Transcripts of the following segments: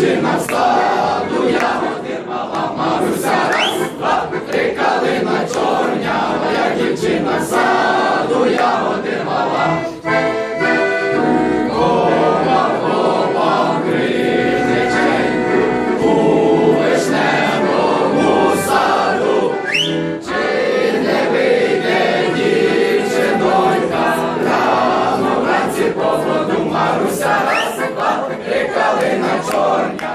Чи настав? Senhor.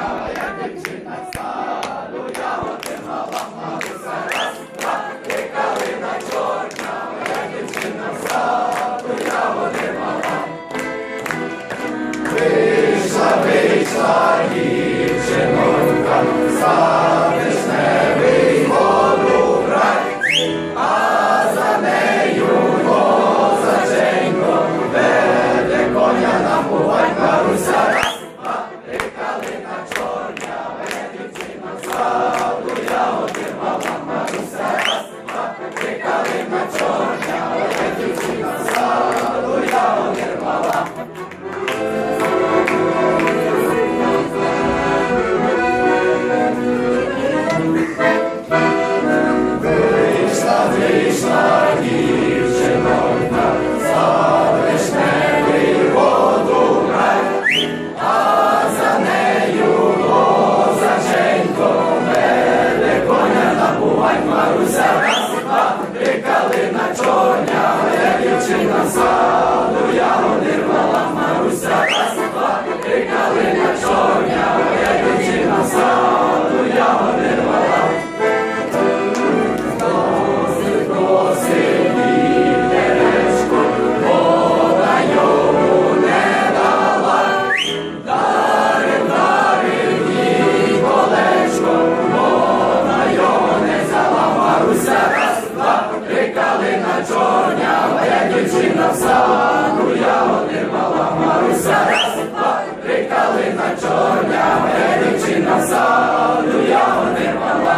Сина в сану я отримала Маруся, раз, два, три калина чорня, дівчина в сану я отримала.